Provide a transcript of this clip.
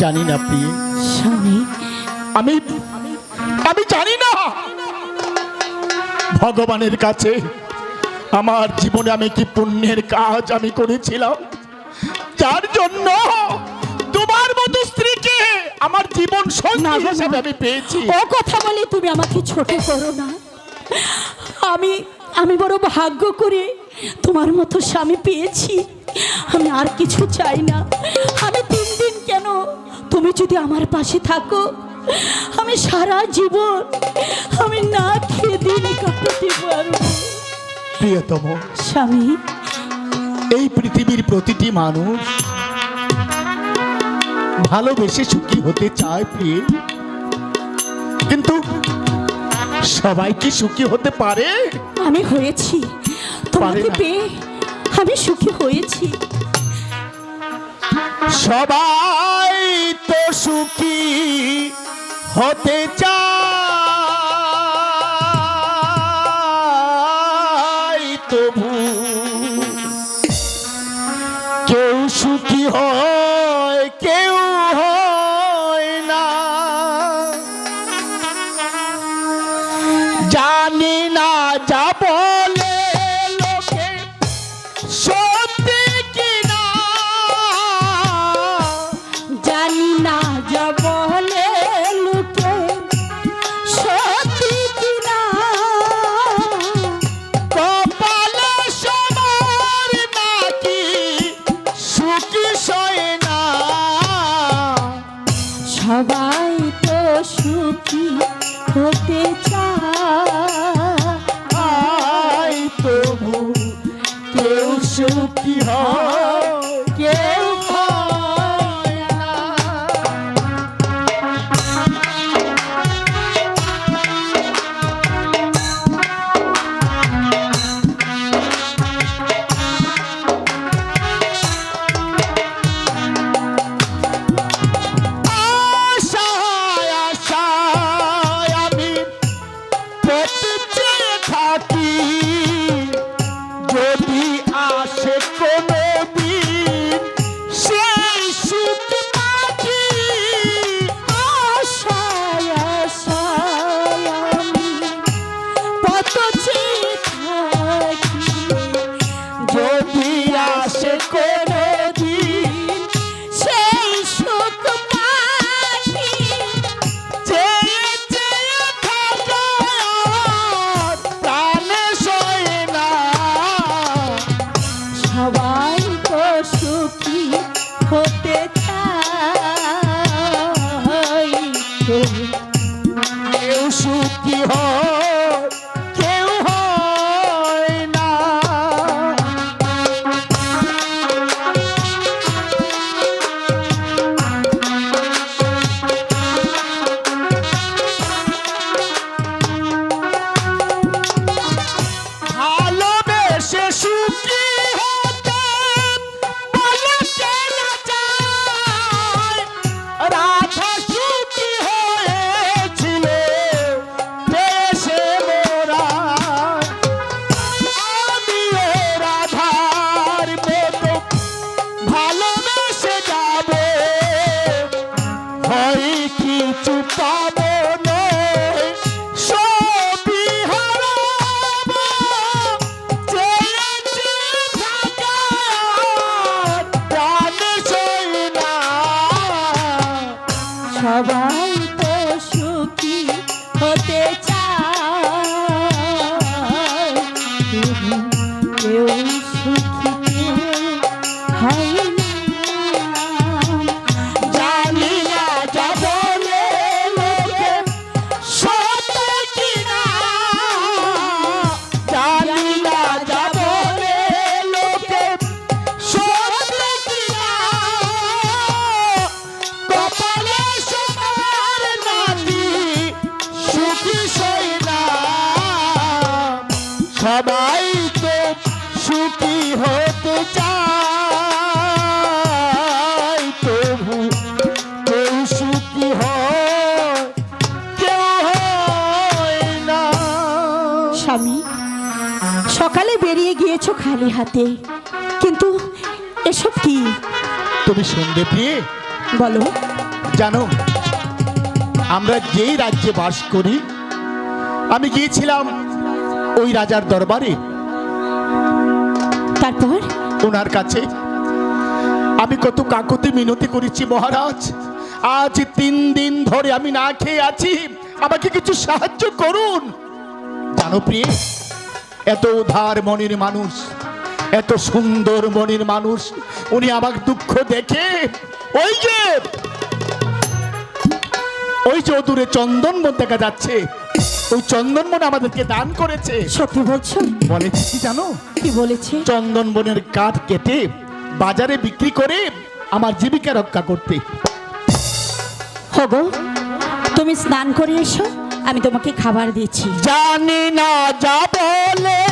জানি না প্রিয় স্বামী। আমি আমি জানি না। ভগবানের কাছে আমার জীবনে আমি কি পুণ্যের কাজ আমি করেছিলাম? যার জন্য তোমার মতো স্ত্রীকে আমার জীবন সঙ্গী হিসেবে আমি পেয়েছি। ও কথা বলে তুমি আমাকে ছোট করো না। আমি আমি বড় ভাগ্য করে তোমার মতো স্বামী পেয়েছি। আমি আর কিছু চাই না। কেন তুমি যদি আমার পাশে থাকো আমি সারা জীবন আমি না খেয়ে দিন কাটাতে পারব প্রিয়তম স্বামী। এই পৃথিবীর প্রতিটি মানুষ ভালোবেসে সুখী হতে চায় প্রিয়। কিন্তু সবাই কি সুখী হতে পারে? আমি হয়েছি। তোমাকে পেয়ে আমি সুখী হয়েছি। সবাই তো সুখী হতে চায় তবু কেউ সুখী হয় কেউ হতে চাই তবু কেউ সুখী হয়। কেউ সবাই তো সুখী হতে চায়। সবাই তো সুখী হতে চায় তবু কেউ সুখী কেউ না। স্বামী সকালে বেরিয়ে গিয়েছো খালি হাতে কিন্তু এসব কি? তুমি শুনবে প্রিয়ে বলো। জানো আমরা যেই রাজ্যে বাস করি আমি গিয়েছিলাম ওই রাজার দরবারে। তারপর? ওনার কাছে আমি কত কাকতি মিনতি করেছি মহারাজ। আজ তিন দিন ধরে আমি না খেয়ে আছি। আমাকে কিছু সাহায্য করুন। জানো প্রিয় এত উধার মনের মানুষ এত সুন্দর মনের মানুষ উনি আমার দুঃখ দেখে ওই যে ওই যে দূরে চন্দনবন দেখা যাচ্ছে ওই চন্দনবন আমাদেরকে দান করেছে। সত্যি বলছো? বলেছি কি জানো? কি বলেছে? চন্দন বনের কাঠ কেটে বাজারে বিক্রি করে আমার জীবিকা রক্ষা করতে। হগো তুমি স্নান করে এসো আমি তোমাকে খাবার দিয়েছি জানি না যা বলে।